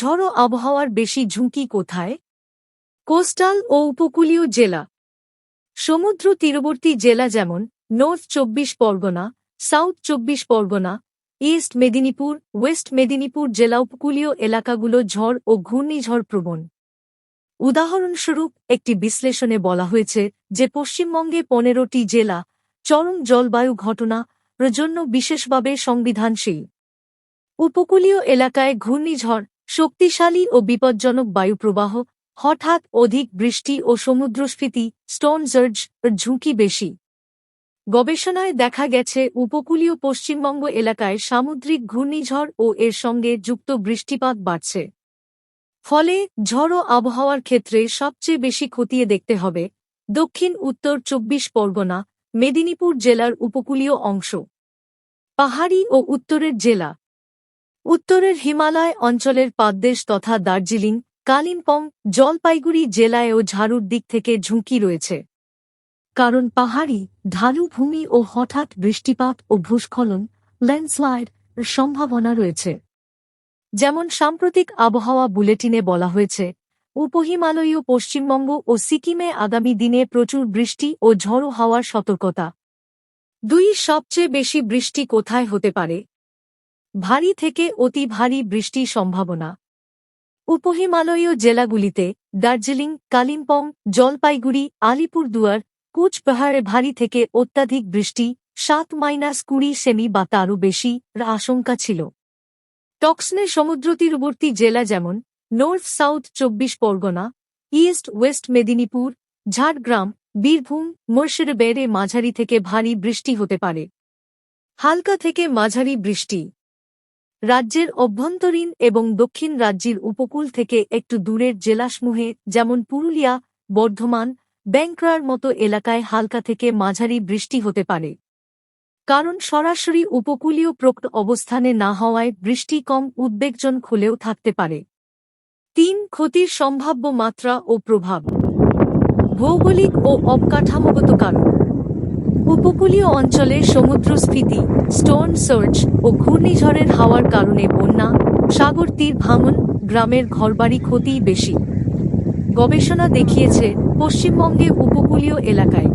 ঝড়ো আবহাওয়ার বেশি ঝুঁকি কোথায়? কোস্টাল ও উপকূলীয় জেলা। সমুদ্র তীরবর্তী জেলা যেমন, north Chabbish Pargana, south Chabbish Pargana, east Medinipur, west Medinipur জেলা উপকূলীয় এলাকাগুলো ঝড় ও ঘূর্ণিঝড় প্রবণ। উদাহরণস্বরূপ, একটি বিশ্লেষণে বলা হয়েছে যে পশ্চিমবঙ্গে পনেরোটি জেলা, চরম জলবায়ু ঘটনা জন্য বিশেষভাবে সংবিধানশীল। উপকূলীয় এলাকায় ঘূর্ণিঝড় শক্তিশালী ও বিপজ্জনক বায়ুপ্রবাহ, হঠাৎ অধিক বৃষ্টি ও সমুদ্রস্ফীতি, স্টোন জার্জ ঝুঁকি বেশি। গবেষণায় দেখা গেছে, উপকূলীয় পশ্চিমবঙ্গ এলাকায় সামুদ্রিক ঘূর্ণিঝড় ও এর সঙ্গে যুক্ত বৃষ্টিপাত বাড়ছে। ফলে ঝড়ো আবহাওয়ার ক্ষেত্রে সবচেয়ে বেশি খতিয়ে দেখতে হবে দক্ষিণ উত্তর চব্বিশ পরগনা, মেদিনীপুর জেলার উপকূলীয় অংশ। পাহাড়ি ও উত্তরের জেলা উত্তরের হিমালয় অঞ্চলের পাদদেশ তথা দার্জিলিং, কালিম্পং, জলপাইগুড়ি জেলায় ও ঝাড়ুর দিক থেকে ঝুঁকি রয়েছে। কারণ পাহাড়ি, ঢালু ভূমি ও হঠাৎ বৃষ্টিপাত ও ভূস্খলন, ল্যান্ডস্লাইড সম্ভাবনা রয়েছে। যেমন সাম্প্রতিক আবহাওয়া বুলেটিনে বলা হয়েছে উপহিমালয়ীয় পশ্চিমবঙ্গ ও সিকিমে আগামী দিনে প্রচুর বৃষ্টি ও ঝড়ো হাওয়ার সতর্কতা। দুই সবচেয়ে বেশি বৃষ্টি কোথায় হতে পারে? ভারী থেকে অতি ভারী বৃষ্টির সম্ভাবনা। উপহিমালয়ীয় জেলাগুলিতে দার্জিলিং, কালিম্পং, জলপাইগুড়ি, আলিপুরদুয়ার, কুচবিহারে ভারী থেকে অত্যাধিক বৃষ্টি, সাত মাইনাস কুড়ি সেমি বা তারও বেশি আশঙ্কা ছিল। টক্সনের সমুদ্রতীরবর্তী জেলা যেমন north south Chabbish Pargana, east west Medinipur, Jhargram, Birbhum, মুর্শিদাবাদে মাঝারি থেকে ভারী বৃষ্টি হতে পারে। হালকা থেকে মাঝারি বৃষ্টি। রাজ্যের অভ্যন্তরীণ এবং দক্ষিণ রাজ্যের উপকূল থেকে একটু দূরের জেলাসমূহে, যেমন পুরুলিয়া, বর্ধমান, ব্যাংক্রার মতো এলাকায় হালকা থেকে মাঝারি বৃষ্টি হতে পারে। কারণ সরাসরি উপকূলীয় প্রক্ত অবস্থানে না হওয়ায় বৃষ্টি কম উদ্বেগজন খুলেও থাকতে পারে। তিন, ক্ষতির সম্ভাব্য মাত্রা ও প্রভাব। ভৌগোলিক ও অবকাঠামোগত কারণ। উপকূলীয় অঞ্চলের সমুদ্রস্ফীতি স্টোন সার্চ ও ঘূর্ণিঝড়ের হাওয়ার কারণে বন্যা, সাগর তীর ভাঙন, গ্রামের ঘরবাড়ি ক্ষতিই বেশি। গবেষণা দেখিয়েছে পশ্চিমবঙ্গে উপকূলীয় এলাকায়।